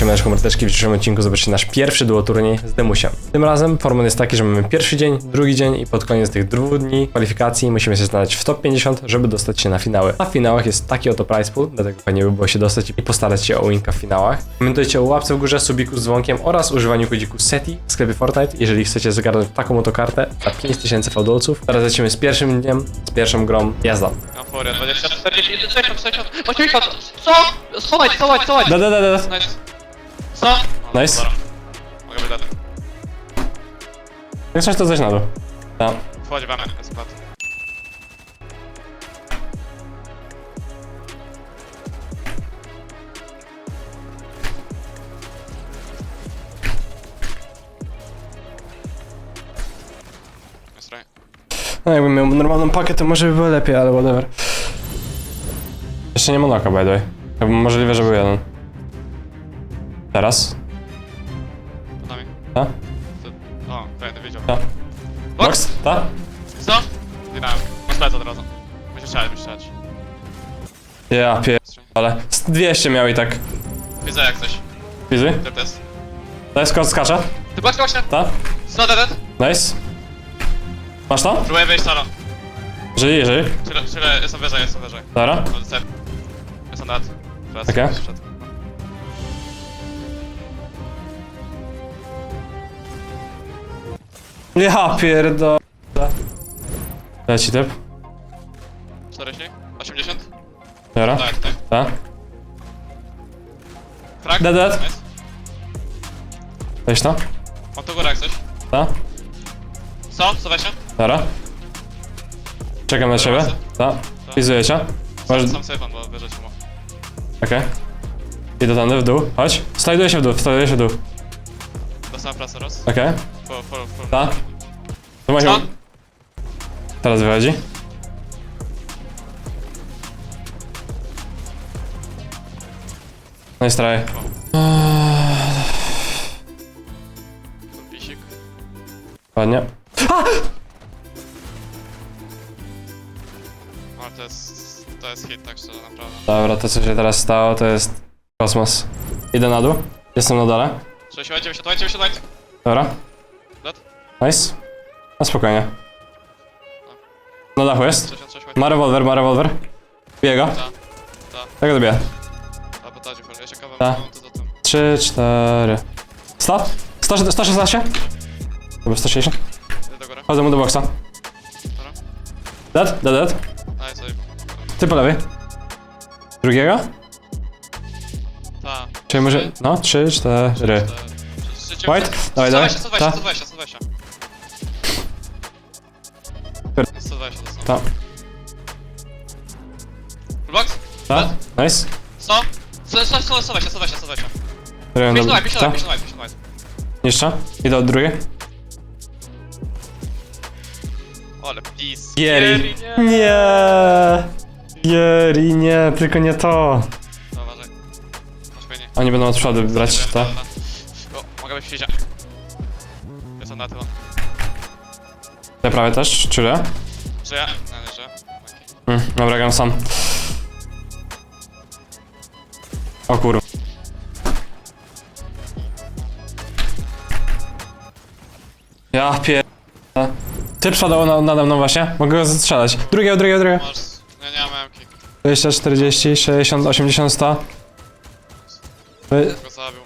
Siemaneczko mordeczki, w dzisiejszym odcinku zobaczycie nasz pierwszy duo turniej z Demusiem. Tym razem format jest taki, że mamy pierwszy dzień, drugi dzień i pod koniec tych dwóch dni kwalifikacji musimy się znaleźć w top 50, żeby dostać się na finały. A w finałach jest taki oto prize pool, dlatego fajnie by było się dostać i postarać się o winka w finałach. Pamiętajcie o łapce w górze, subiku z dzwonkiem oraz używaniu kodziku SETI w sklepie Fortnite, jeżeli chcecie zagarnąć taką oto kartę za 5000 fałdolców. Teraz lecimy z pierwszym dniem, z pierwszą grą, jazda. Na furię, 20, 40, 60, 60, 80, co? Schować, schować, schować! Da, da, da, da. Nice. Co? No, Nice. dobra. Mogę wydać. Jak coś to coś na dół. Tak. Wchodź w jest plat. Jest right. No jakbym miał normalną pakę, to może by było lepiej, ale whatever. Jeszcze nie Monaka, by the way. Jakby możliwe, że był jeden. Teraz? Pod nami. Ta? To- O, fajny wiedział. Ta? Box! Box? Ta? Co? Wydałem. Masz lecę od razu. Musisz strzelać, musisz strzelać. Ja pier... ale... z 200 miał i tak. Widzę jak coś. Ty to jest. Daj skocz, skacza. Ty box właśnie! Ta? Co dead? Nice. Masz to? Próbuję wyjść solo. Żyj, żyj. Tyle, tyle, jestem wyżej, jestem wyżej. Dobra. Jestem nad. Teraz Okej. przyszedł. Ja pierdo... Leci typ. 40? 80? Dobra. Tak, tak. Ta? Frag? Dead, dead. Nice. Weź to. Mam tu górę jak coś. Ta? Co? Co weź się? Dobra. Czekam na ciebie. Ta? Wizuję cię. Masz... Sam safe bo wyżej mu. Okej. Idę tam w dół. Chodź. Slajduję się w dół, slajduję się w dół. Dostałem prasę raz. Okej. Full, full, full. Ta? Tu masz... Co? Teraz wychodzi. No i straj. Full pisik. Ładnie. Ale to jest... To jest hit, tak szczerze, naprawdę. Dobra, to co się teraz stało to jest kosmos. Idę na dół. Jestem na dole. 60, 90, 90, Dobra. Nice. No spokojnie. Na dachu jest. 66, Ma rewolwer, ma rewolwer. Bije go. Ta. Ta. Tak go dobiję. A pytacie, full. Ja Ta. mam to do tym. 3, 4. 100? 100, 116? Chyba 160. Idę do góry. Chodzę mu do boksa. Dobra. Dead, dead, dead. Sobie. Ty po lewej. Drugiego? Ta. Czyli może... No, 3, 4. White? Dawaj, dawaj. 120, Ta. 120, 120. 120 dostał. Ta. Fullbox? Ta? Nice. Co? 120, 120, 120, 120. Robię Pięć na do- white, pięć na Ta? white, pięć na white, pięć na white. Jeszcze? Idę od drugiej. Ale pis. Gieri. nie. Nie. Gieri, nie, tylko nie to. No, uważaj. Masz. Oni będą od przodu brać, tak? O, mogę być w świecie. Jestem na tył. Ja prawie też. Żyję? No, nie żyję. Okej. Mm, dobra, gram sam. O kurwa. Ja pier... Ty przodowo na, nade mną właśnie. Mogę go zastrzelać. Drugiego, drugiego, drugiego. Masz... Nie, nie mam kick. 20, 40, 60, 80, 100. Y, Go zabił.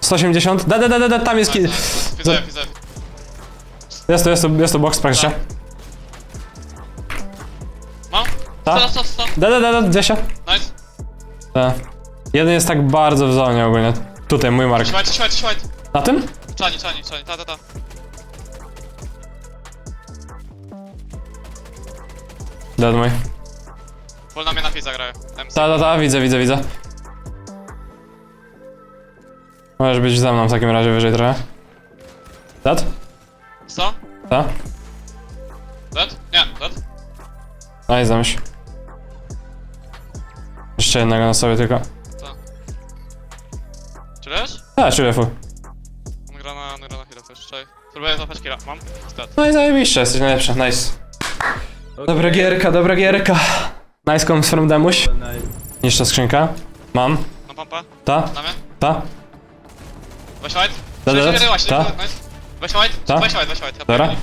180. Da, da, da, da, da, tam jest... ki- Widzę, widzę. Jest to, jest to, jest to box praktycznie. Mam? Ta? Co, co, co? Da, da, da, da, 200. Nice. Da. Jeden jest tak bardzo w zonie ogólnie. Tutaj, mój mark. Trzymajcie, trzymajcie, trzymajcie. Na tym? Czani, czani, czani. Ta, ta, ta. Dead mój. Full na mnie na pizza grają. MC. Ta, ta, ta, widzę, widzę, widzę. Możesz być ze mną w takim razie wyżej trochę. Dead? Co? Ta? Dead? Nie, dead. Nice, zamyśl. Jeszcze jednego na sobie tylko. Czujesz? A, czuję full. On gra na, on gra na hero też, czekaj. Próbuję złapać killa. Mam? Dead. No i zajebiście, jesteś najlepszy, nice. Dobra gierka, dobra gierka. Nice comes from Demuś. Niższa skrzynka. Mam. No pompa. Ta, Damy. ta, Weź white. Da, da, da. Weź white, Ta. Weź white, Ta. weź white, weź white. Ja dobra. pierdolę.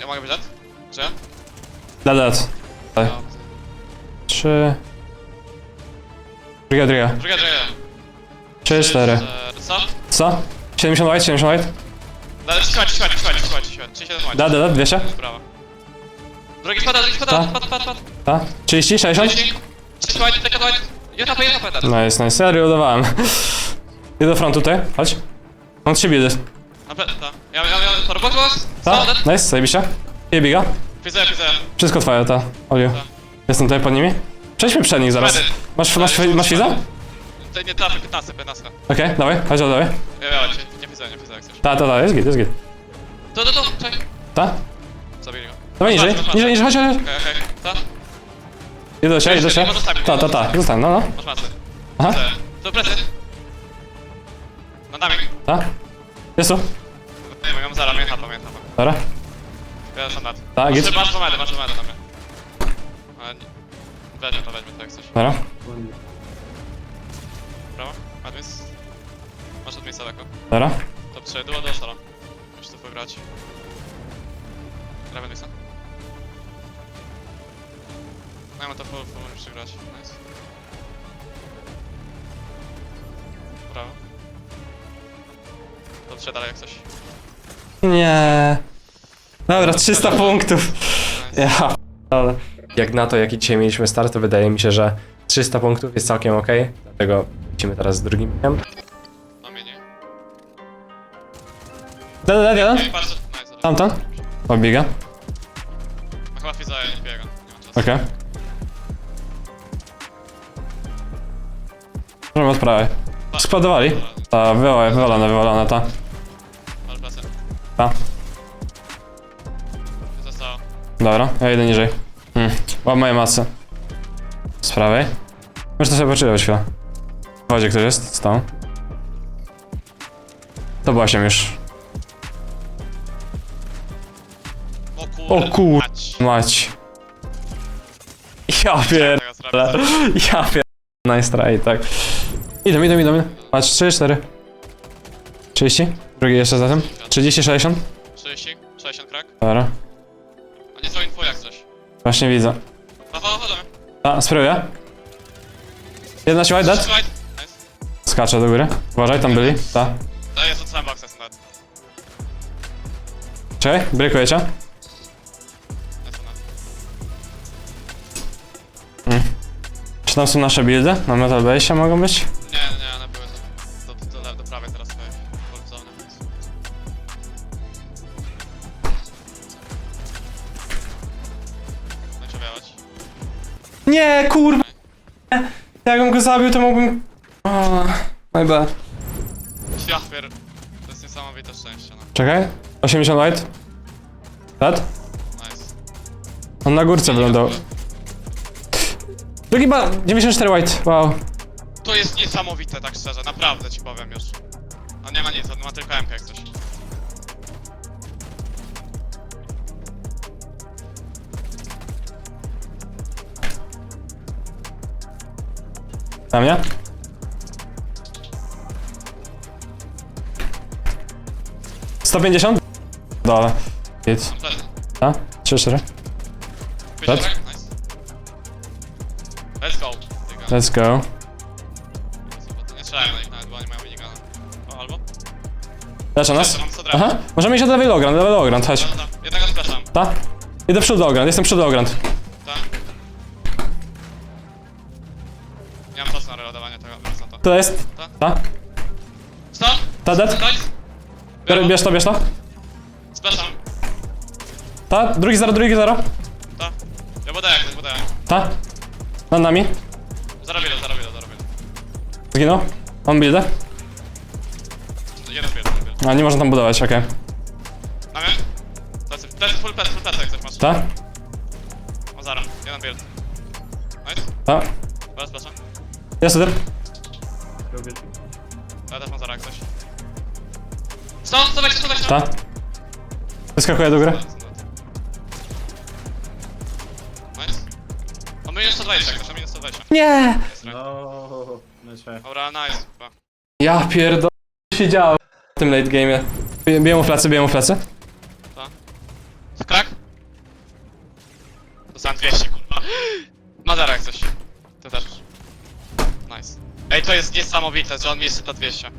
Ja mogę wyjść? Czy ja? Da, da, da. No. Trzy. Druga, druga. Druga, druga. Trzy, cztery. Co? Co? 70 white, 70 white. Dalej, trzymać, trzymać, trzymać, trzymać, trzymać. 37 white. Da, da, da, 200. Brawo. Drugi spada, drugi spada, Ta. spada, spada. Ta. 30, 60. 30. 30 white, tylko white. Jedna HP, jedna teraz. Nice, nice. Ja reloadowałem. Idę do frontu tutaj, chodź. Buildy. Na pe... ta. Ja, ja, ja, to robot was? Ta, nice, zajebiście. I biga. Pizzeja, pizzeja. Wszystko twoje, ta. Oliu. Ta. Jestem tutaj pod nimi. Przejdźmy przed nich zaraz. Masz, masz, masz wiza? Okej, To nie trafię, 15, 15. dawaj, chodź, dawaj. Ja miałem cię, nie pizzeja, nie pizzeja jak chcesz. Ta, ta, ta, jest git, jest git. To, to, to, czekaj. Ta? Zabili go. Dawaj niżej, Masz niżej, niżej, chodź, chodź. Okej, okej. Ta? Idę do ciebie, idę do zostawić, Ta, ta, ta, zostań, no, no. Masz masę. Aha. To plecy. No nami. ta. Jest tu. Nie wiem, mam zara, mnie chapa, mnie chapa. Dobra. Ja sam nad. Tak, Masz, git. masz medy, masz medy na mnie. Ale nie. Weźmy to, weźmy to jak chcesz. Dobra. Brawo. Admis. Masz od miejsca daleko. Dobra. Top 3, duo do solo. Musisz tu wygrać. Gramy Admisa. No ja to full, full musisz grać. Nice. Brawo. Top 3 dalej jak coś. Nie. Dobra, 300 punktów. Nice. Ja. Ale. Jak na to, jaki dzisiaj mieliśmy start, to wydaje mi się, że 300 punktów jest całkiem ok. Dlatego lecimy teraz z drugim dniem. No mnie nie. Da, da, da, da. Ej, nice. Tamten. Obiega. No chyba Fizaja nie biega. Nie ma czasu. Okej. Możemy od prawej. Składowali. Ta, wywalone, wywalone, wywalone, ta. Ale pracę. Ta. Zostało. Dobra, ja idę niżej. Hmm. Łap moje masy. Z prawej. Możesz to sobie poczytać chwilę. W wodzie ktoś jest? Stał. To była się już. O kur... O kur- mać. Mać. Ja pier... Ja pier... Nice try, tak. Idą, idą, idą. idą. Patrz, 3, 4. 30. Drugi jeszcze za tym. 30, 60. 30, 60 krak. Dobra. A nie co info jak. Właśnie widzę. Paweł, chodzimy. A, spróbuję. Jedna siła, dead. Strzelaj. Nice. Skacze do góry. Uważaj, tam byli. Ta. To jest od samego access nawet. Czekaj, breakuję cię. Ona. Czy tam są nasze buildy? Na Metal Base mogą być? Zabił, to mógłbym... Oh, my bad. Pier... To jest niesamowite szczęście, no. Czekaj. 80 white. Dead? Nice. On na górce wyglądał. Drugi ba... 94 white. Wow. To jest niesamowite, tak szczerze, naprawdę ci powiem już. On nie ma nic, on ma tylko MK jak coś. Na mnie? Sto pięćdziesiąt? Dole. Hit. Mam plecy. A? Trzy, cztery. Tak? Nice. Let's go. Let's go. Nie strzelałem na nich nawet, bo oni mają minigana. O, albo? Leczę nas? Co. Aha. Możemy iść od lewej logrand, lewy logrand, chodź. Dobra. Jednego splasham. Ta? Idę przód logrand, jestem przód logrand. To. To jest? Ta? Co? Ta dead? Bier- Bierz to, bierz to. Splasham. Ta? Drugi zero, drugi zero. Ta. Ja bodę jak, bodę jak. Ta? Nad nami. Zarobię to, zarobię to, zarobię to. Zginął. On buildę. Jeden bier, jeden bier. A nie można tam budować, okej. Na mnie? Plecy, plecy, full plecy, full plecy jak coś masz. Ta? O, zara. Jeden bier. Nice. Ta? Teraz splasham. Jest typ. Ja też mam zara jak coś. Stąd, stąd, stąd, stąd. Ta? Do góry. Nice. On minus 120, jak ktoś, minus 120. Nie! No trzeba. Dobra, nice. Chyba. Ja pierdolę, co się działo w tym late game'ie. Bie- Biję mu w plecy, biję mu w plecy. Krak? Dostałem 200, kurwa. Ma zero jak jest niesamowite, że on mi jeszcze da 200.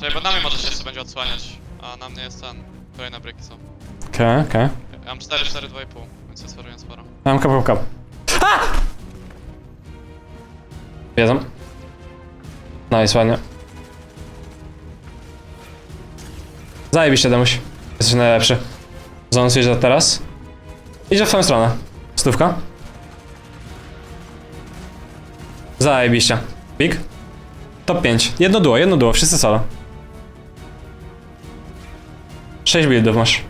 Czekaj, bo na mnie może się jeszcze będzie odsłaniać. A na mnie jest ten. Kolejne bryki są. Okej, okej. Ja mam 4, 4, 2,5, więc jest sporo, sporo. Mam kap, kap, kap. Wiedzą. Nice, ładnie. Zajebiście, Demuś. Jesteś najlepszy. Zon zjeżdża teraz. Idzie w twoją stronę. Stówka. Zajebiście. Big. Top 5. Jedno duo, jedno duo, wszyscy solo. 6 buildów masz.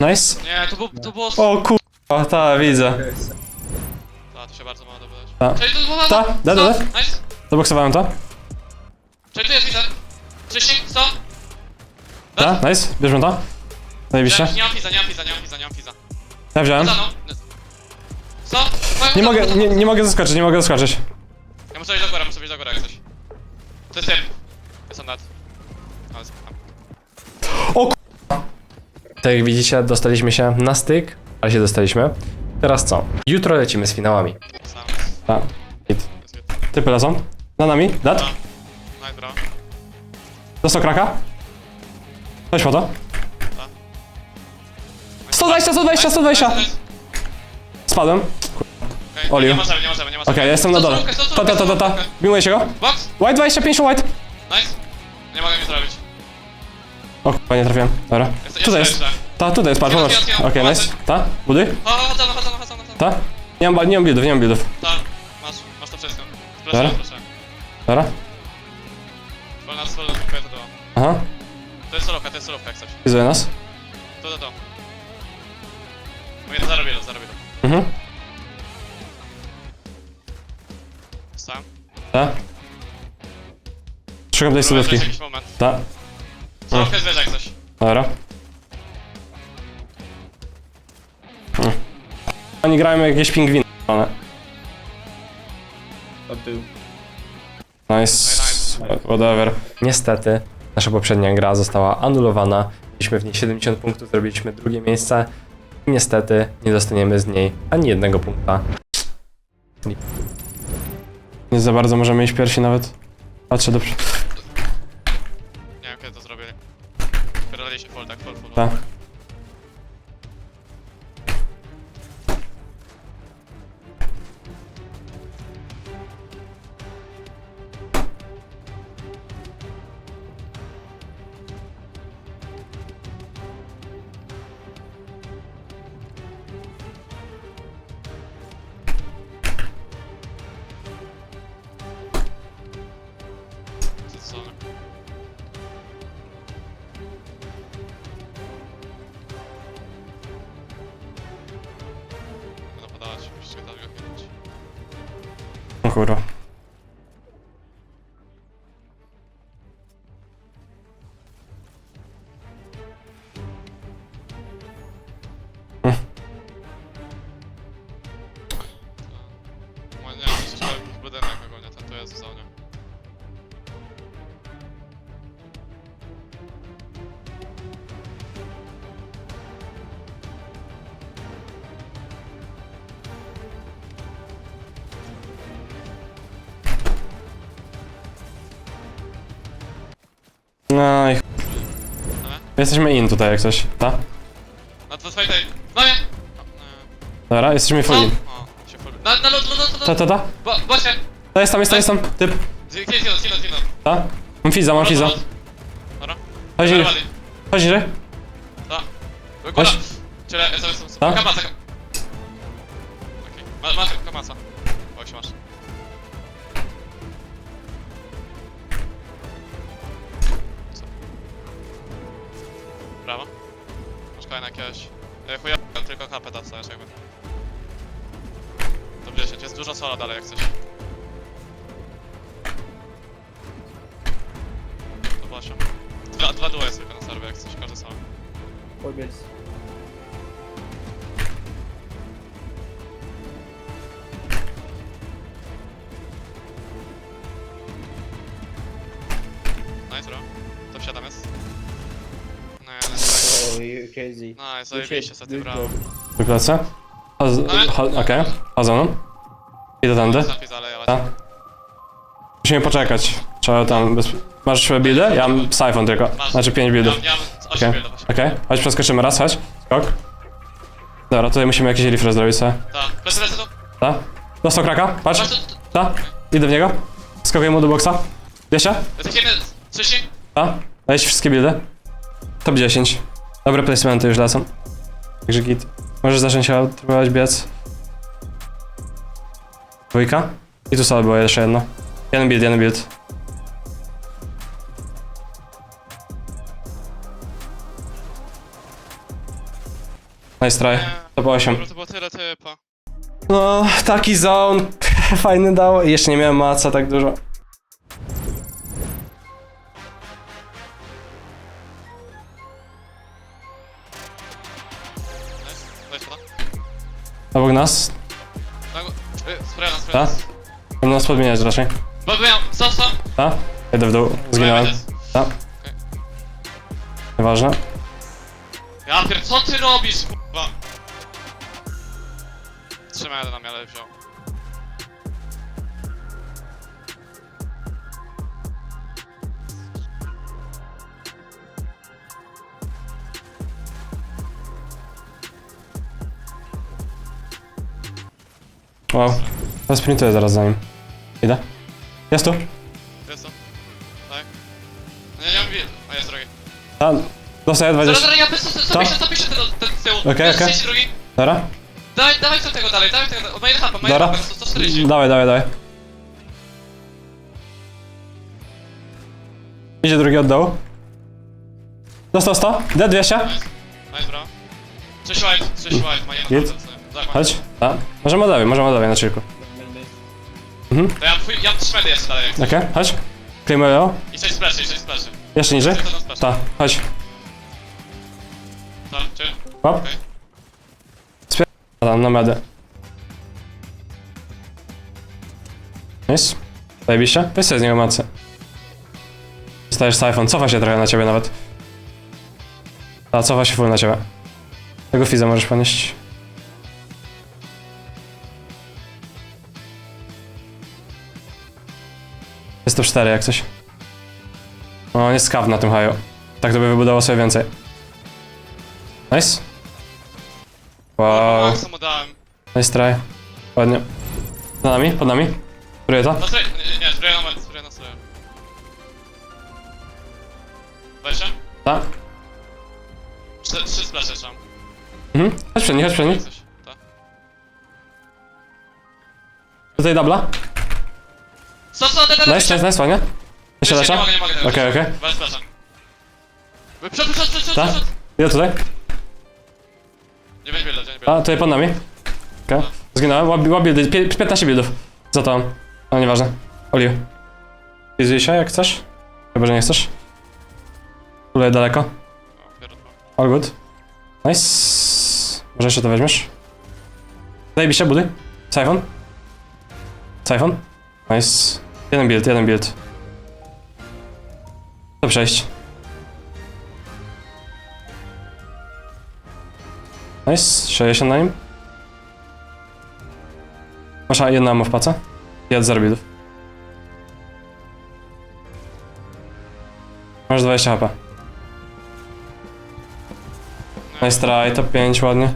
Nice. Nie, to, był, to było... O kurwa, ta widzę. A, to się bardzo mało dobyłeś. Ta. Cześć, to było... Ta, da, da, da. Nice. Zaboksowałem to. Cześć, tu jest, widzę. 30, 100. Nice, bierzmy to. Zajebiście. Nie mam fiza, nie mam fiza, nie mam fiza, nie mam fiza. Ja wziąłem. Za no. Co? Nie mogę, nie, nie mogę zaskoczyć, nie mogę zaskoczyć. Ja muszę iść do góry, muszę iść do góry jak coś. To jest typ. Jest on. Ale. Tak jak widzicie, dostaliśmy się na styk, ale się dostaliśmy. Teraz co? Jutro lecimy z finałami. Sam. Ta. Hit. Typy lecą. Na nami, dat. No. Nice, bro. Dostał kraka. Weź. Ta. 120, 120, 120. Nice, nice. Spadłem. Okej, Oliu. Nie możemy, nie możemy, nie możemy. Okej, jestem na dole. Ta, ta, ta, ta, ta. Miłuję się go. Box! White 25, white. Nice. Nie mogę nic zrobić. O kurwa, nie trafiłem. Dobra. Jest, Tutaj jest. jeszcze. Ta, tutaj jest, patrz, ja, Okej, ja, nice. Ta, buduj. O, chodzą, chodzą, chodzą, chodzą. Ta. Nie mam, ba- nie mam buildów, nie mam buildów. Tak, masz, masz to wszystko. Dobra. Proszę, proszę. Dobra. Wolna, dziękuję to. Aha. To jest solówka, to jest solówka jak coś. Widzę nas. To, to, to. Mówię, zarobię, zarobię. Mhm. Sam. Ta. Szukam tej Próbuję znaleźć jakiś moment. Ta. Solówka jest wyżej jak coś. Dobra. Hmm. Oni grają jak jakieś pingwiny. Od tyłu. Nice. Whatever. Niestety, nasza poprzednia gra została anulowana. Mieliśmy w niej 70 punktów, zrobiliśmy drugie miejsce. I niestety nie dostaniemy z niej ani jednego punkta. Nie za bardzo możemy iść pierwsi nawet. Patrzę do przodu. Nie wiem kiedy to zrobię. Pierdolę się full, tak, full, full. Tak. O Jesteśmy in tutaj jak coś. Ta? No to swojej tej... No nie! No, Dobra, jesteśmy no. full in. O, się full... Na, na lód, lód, lód, Ta, lód! ta, ta? Bo, bosie! Ta jest tam, jest tam, jest tam. Typ. Zjedź, zjedź, zjedź, zjedź. Ta? Mam fiza, mam fiza. Dobra. Chodź, Dobra, chodź, chodź. Da. Góra. Weź. Czyli ja sobie są... Tak? Kamasa, kam... Okej. Ma, masz kamasa. O, się masz. Jakiegoś... E, chuja, tylko HP dostajesz jakby. To 10, jest dużo sola dalej jak coś. To 8. Dwa, dwa duo jest tylko na serwie, jak coś, każdy sam. Powiedz. Nice, bro. To wsiadam jest. No, ja. Oh, you crazy. Nice, zajebiście, sobie brawo. Wyklecę. Okej, chodzą mną. Idę tędy. Ja Tak. Musimy poczekać. Trzeba tam... Bez... Masz buildę? Ja mam siphon tylko. Masz. Znaczy 5 Ja, buildów. ja mam 8 Okej, buildów, okej. Chodź, przeskoczymy raz, chodź. Skok. Dobra, tutaj musimy jakiś refresh zrobić sobie. Tak, lecę, lecę tu. Ta? Dostał kraka, patrz. Patrz, tu, tu. Ta? Idę w niego. Skakuję mu do boksa. Wiecie? Lecimy, 30. Ta? Dajcie wszystkie buildy. Top 10. Dobre placementy już lecą. Także git. Możesz zacząć próbować biec. Dwójka. I tu sobie było jeszcze jedno. Jeden build, jeden build. Nice try. 8. Dobra, to było tyle typa. No, taki zone. Fajny dało. I jeszcze nie miałem maca tak dużo. Obok nas. Tak, nas, spray Ta? nas. Będą nas podmieniać raczej. Bo miał, co, co? Ta? Jedę w dół. Zginąłem. Ta? Nieważne. Ja pier... co ty robisz, kurwa? Trzymaj jeden na ale wziął. Wow. Ja sprintuję zaraz za nim. Idę. Jest tu. Jest to? Tak? Nie, nie mam wi... A jest drugi. Ta. Dostaję Zaraz, 20. zaraz, ja pyszę, zapiszę, zapiszę ten, ten z tyłu. Okej, okej. 32. Dobra? Dawaj, dawaj co tego dalej, dawaj tego, ma jeden hapa, ma jeden Dobra. hapa, 140. Dawaj, dawaj, dawaj. Idzie drugi od dołu. Dostał 100. D 200. Nice, nice bro. 6 white, 6 white, ma jeden. Chodź. Ta. Możemy od lewej, możemy od lewej na chillku. To ja mam twój, ja mam jeszcze dalej. Okej, chodź. Klejmy ją. I 6 splaszy, i 6 splaszy. Jeszcze niżej. Ta, chodź. To, czy? Hop. Okej. Tam na medę. Nice. Zajebiście. Weź sobie z niego macę. Stajesz siphon, cofa się trochę na ciebie nawet. A, cofa się full na ciebie. Tego fiza możesz ponieść. Jest to 4 jak coś. No, on jest skaw na tym haju. Tak to by wybudował sobie więcej. Nice. Wow. Maxa mu dałem. Nice try. Ładnie. Za nami? Pod nami? Próbuję to? No spray, nie, nie, spray na spray na? Tak. Trzy, trzy splasze jeszcze mam. Mhm. Chodź przed nich, chodź przed nich. Coś, tak. Tutaj dubla. Co, co, ten, ten, Nice, nice, nice, ładnie. Jeszcze Nie lesza? mogę, nie mogę tego. Okej, okej. Weź splasza. Przed, przed, przed, przed, Tak? przed. Idę tutaj. Nie będzie builda, nie A, builda. tutaj pod nami. Okej. Zginąłem. Łap, łap buildy. Pie- 15 buildów. Za to. No, nieważne. Oliu. Fizuj się, jak chcesz. Chyba, że nie chcesz. Tutaj daleko. Pierdolę. All good. Nice. Może jeszcze to weźmiesz? Zajebiście, budy. Siphon. Siphon. Nice. Jeden build, jeden build. To przejść. Nice, 60 na nim. Masz jedna ammo w pace? Jadł 0 buildów. Masz 20 HP. Nice try, top 5, ładnie.